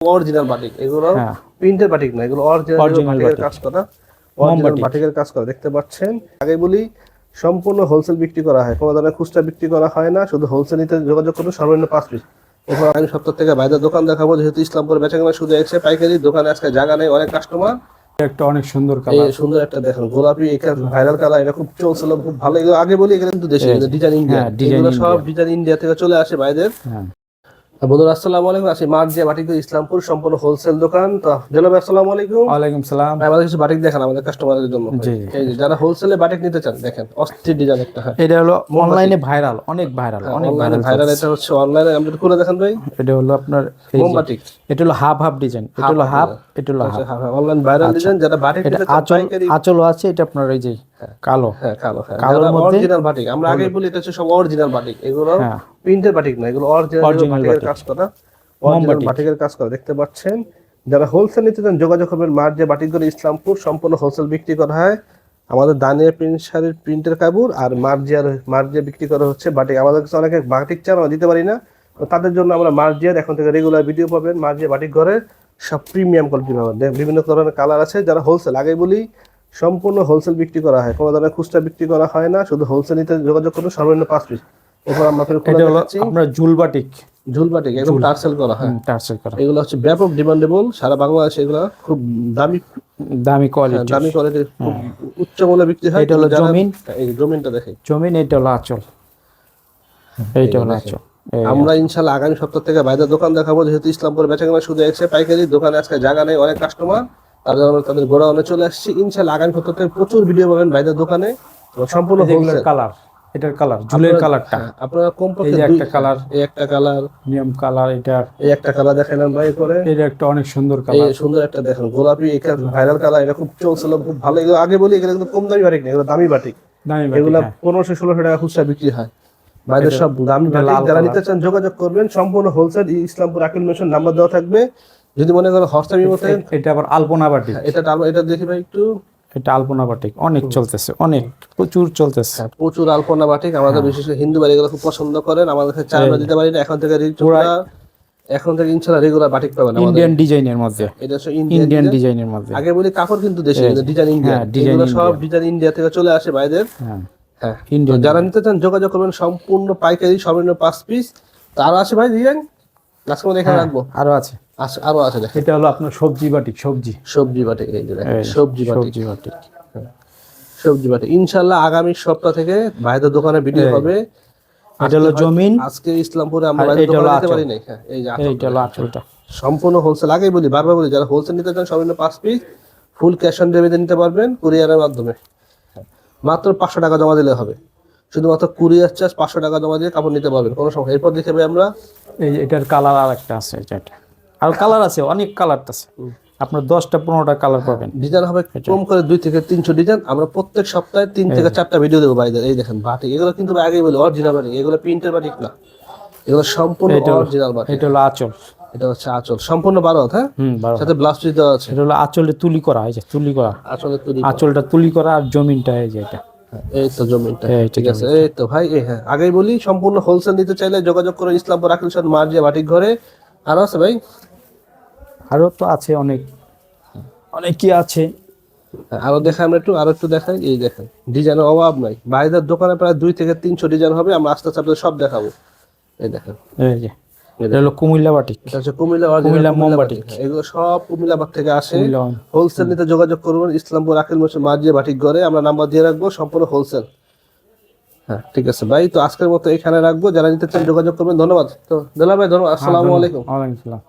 Original batik এগুলো হ্যাঁ। প্রিন্টের বাটিক না এগুলো অরিজিনাল বাটিকের কাজ করা অরিজিনাল বাটিকের কাজ করা দেখতে পাচ্ছেন? আগে বলি সম্পূর্ণ হোলসেল বিক্রি করা হয় কোনো ধরনের খুচরা বিক্রি করা হয় না শুধু হোলসেল নিতে যোগাযোগ করুন সর্বনিম্ন পাঁচ পিস। এরপর আমি সপ্তাহ থেকে বাইরের দোকান দেখাবো যেহেতু ইসলামপুর বেচাকেনা শুধু এসে পাইকারি দোকানে আজকে জায়গা নেই অনেক কাস্টমার একটা অনেক সুন্দর কালার সুন্দর একটা দেখেন গোলাপি ভাইরাল কালার এটা খুব চলছিল খুব ভালো। এগুলো আগে বলি এগুলো কিন্তু দেশে ডিজাইন ইন্ডিয়া হ্যাঁ, এগুলো সব ডিজাইন ইন্ডিয়া থেকে চলে আসে বাইরের। হ্যাঁ। বন্ধুরা আসসালামু আলাইকুম। বাটিক ইসলামপুর সম্পূর্ণ হোলসেল দোকান। তো জনাব আসসালামু আলাইকুম। ওয়ালাইকুম সালাম। আমাদের কিছু বাটিক দেখান আমাদের কাস্টমারদের জন্য। এই যে যারা হোলসেলে বাটিক নিতে চান দেখেন অস্থির ডিজাইন একটা হ্যাঁ। এটা হলো অনলাইনে ভাইরাল অনেক ভাইরাল অনেক ভাইরাল ভাইরাল এটা হচ্ছে অনলাইনে আমরা খুলে দেখেন ভাই। এটা হলো আপনার এটা হলো হাফ হাফ ডিজাইন এটা হলো হাফ এটা হলো হাফ অনলাইন ভাইরাল ডিজাইন যারা বাটিক নিতে চান আঁচলও আছে এটা আপনার এই যে কালো। হ্যাঁ কালো হ্যাঁ। কালোর যারা মধ্যে- অরিজিনাল বাটিক আমরা আগে বলি এটা হচ্ছে সব অরিজিনাল বাটিক। এগুলো হ্যাঁ। প্রিন্টের বাটিক না এগুলো অরিজিনাল বাটিকের কাজ করা অরিজিনাল বাটিকের কাজ করা দেখতে পাচ্ছেন। যারা হোলসেল নিতে চান যোগাযোগ করবেন মার্চ যে বাটিকগুলো ইসলামপুর সম্পূর্ণ হোলসেল বিক্রি করা হয়। আমাদের দানিয়া প্রিন্ট শাড়ির প্রিন্টের কাপড় আর মার্জিয়ার মার্জিয়া বিক্রি করা হচ্ছে বাটিক। আমাদের কাছে অনেকে বাটিক চান আমরা দিতে পারি না তাদের জন্য আমরা মার্জিয়ার এখন থেকে রেগুলার ভিডিও পাবেন মার্জিয়া বাটিক ঘরে সব প্রিমিয়াম কোয়ালিটি পাবেন। বিভিন্ন ধরনের কালার আছে যারা হোলসেল আগে বলি সম্পূর্ণ হোলসেল বিক্রি করা হয়। কোনো ধরনের খুচরা বিক্রি করা হয় না শুধু হোলসেল নিতে যোগাযোগ করুন সর্বনিম্ন পাঁচ পিস এরপর আমরা ফের খুলে এটা হলো দেখাচ্ছি। আপনার জুলবাটিক ঝুলবাটিক একদম টার্সেল করা হয়। টার্সেল করা। এগুলো হচ্ছে ব্যাপক ডিমান্ডেবল সারা বাংলাদেশে এগুলো খুব দামি দামি কোয়ালিটি দামি কোয়ালিটির উচ্চ মূল্যে বিক্রি হয়। এটা হলো জমিন। এই জমিনটা দেখে। জমিন এটা হলো আঁচল। এইটা হলো আঁচল। আমরা ইনশাল্লাহ আগামী সপ্তাহ থেকে বাইরের দোকান দেখাবো যেহেতু ইসলামপুর বেচাকেনা শুধু এসে পাইকারি দোকানে আজকে জায়গা নেই অনেক কাস্টমার তাদের আমরা তাদের গোড়াউনে চলে আসছি। ইনশাল্লাহ আগামী সপ্তাহ থেকে প্রচুর ভিডিও পাবেন বাইরের দোকানে। সম্পূর্ণ কালার এটার কালার জুলের কালারটা হ্যাঁ, আপনারা কমপক্ষে দুই- একটা কালার এই একটা কালার নিয়ম কালার এটা এই একটা কালার দেখালাম ভাই করে এটা একটা অনেক সুন্দর এই সুন্দর একটা দেখেন গোলাপি ভাইরাল কালার এটা খুব চলছিল খুব ভালো। এগুলো আগে বলি এগুলো কিন্তু কম দামি বাটিক না এগুলো দামি বাটিক দামি এগুলো বাটিক হ্যাঁ। পনেরোশো ষোলোশো টাকা খুচরা বিক্রি হয়। বাইরের সব দামি বাটিক যারা নিতে চান যোগাযোগ করবেন। সম্পূর্ণ wholesale Islampur Akil mansion number দেওয়া থাকবে। যদি মনে করেন হস্তামি মতে এটা আবার আলপনা বাটিক। এটা এটা দেখি ভাই একটু। এটা আলপনা বাটিক। অনেক চলতেছে অনেক প্রচুর চলতেছে। হ্যাঁ, প্রচুর আলপনা বাটিক। হ্যাঁ। আমাদের বিশেষ করে হিন্দু বাড়ি এগুলো খুব পছন্দ করেন। আমাদের কাছে চার দিতে পারি না। এখন থেকে এখন থেকে ইনশাল্লাহ রেগুলার বাটিক পাবেন ইন্ডিয়ান ডিজাইনের মধ্যে। এটা হচ্ছে ইন্ডিয়ান ইন্ডিয়ান ডিজাইনের মধ্যে। আগে বলি কাপড় কিন্তু দেশে ডিজাইন ইন্ডিয়া হ্যাঁ, এগুলো সব ডিজাইন ইন্ডিয়া থেকে চলে আসে বাইরের। হ্যাঁ। হ্যাঁ। যারা নিতে চান যোগাযোগ করবেন। সম্পূর্ণ পাইকারি সর্বনিম্ন পাঁচ পিস তারা আছে ভাই ডিজাইন করে এখানে রাখব? আরও আছে। আরও আছে দেখেন। এটা হলো আপনার সবজি বাটিক সবজি। সবজি বাটে এই যে দেখেন, সবজি বাটে সবজি বাটিক। সবজি বাটে ইনশাল্লাহ আগামী সপ্তাহ থেকে ভাইদের দোকানে ভিডিও হবে। এটা হলো জমিন। আজকে ইসলামপুরে আমরা দোকানে হলো দিতে পারি নাই হ্যাঁ, এই যে। এইটা হলো আঁচলটা সম্পূর্ণ হোলসেল আগেই বলি বারবার বলি যারা হোলসেল নিতে চান সর্বনিম্ন পাঁচ piece full cash on delivery নিতে পারবেন কুরিয়ারের মাধ্যমে। মাত্র পাঁচশো টাকা জমা দিলে হবে। শুধুমাত্র কুরিয়ার চার্জ পাঁচশো টাকা জমা দিয়ে কাপড় নিতে পারবেন কোনো সময় এরপর দেখে আমরা এই এটার কালার আর একটা আছে এটা। আর কালার আছে অনেক কালার আছে। আপনার দশটা পনেরোটা কালার পাবেন। ডিজাইন হবে কম করে দুই থেকে তিনশো ডিজাইন আমরা প্রত্যেক সপ্তাহে তিন থেকে চারটা ভিডিও দেবো ভাইদের এই দেখেন বাটিক এগুলো কিন্তু আগে বলি অরিজিনাল বাটিক এগুলো প্রিন্টের বাটিক না। এগুলো সম্পূর্ণ অরিজিনাল বাটিক এটা হলো আঁচল। এটা হচ্ছে আঁচল। সম্পূর্ণ বারো হ্যাঁ? সাথে ব্লাউজ পিস দেওয়া আছে। এটা হলো আঁচলে তুলি করা যে তুলি করা। আঁচলে তুলি আঁচলটা তুলি করা আর জমিনটা এই যে এটা। এই তো জমিনটা। এই ঠিক আছে এই তো ভাই হ্যাঁ আগেই বলি সম্পূর্ণ হোলসেল নিতে চাইলে যোগাযোগ করে ইসলামপুর আকিলসন মার্জিয়া বাটিক ঘরে। আরও আছে ভাই? আরও তো আছে অনেক। অনেক কি আছে। হ্যাঁ, আরও দেখাই আমরা একটু আরও একটু দেখাই এই দেখেন ডিজাইনের অভাব নাই। বাইরের দোকানে প্রায় দুই থেকে তিনশো ডিজাইন হবে আমরা আস্তে আস্তে সব দেখাবো। এই দেখেন। এই যে। এটা হলো কুমিল্লা বাটিক। এটা হচ্ছে কুমিল্লা কুমিল্লা কুমিল্লা বাটিক। এগুলো সব কুমিল্লাবাদ থেকে আসে। কুমিল্লা হোলসেল নিতে যোগাযোগ করবেন ইসলামপুর আকিল মোশন মার্জিয়া বাটিক ঘরে। আমরা নাম্বার দিয়ে রাখব সম্পূর্ণ হোলসেল। হ্যাঁ ঠিক আছে ভাই। তো আজকের মতো এখানে রাখব। যারা নিতে চান যোগাযোগ করবেন। ধন্যবাদ। তো দিলা ভাই ধন্যবাদ। আসসালামু আলাইকুম। ওয়ালাইকুম আসসালাম।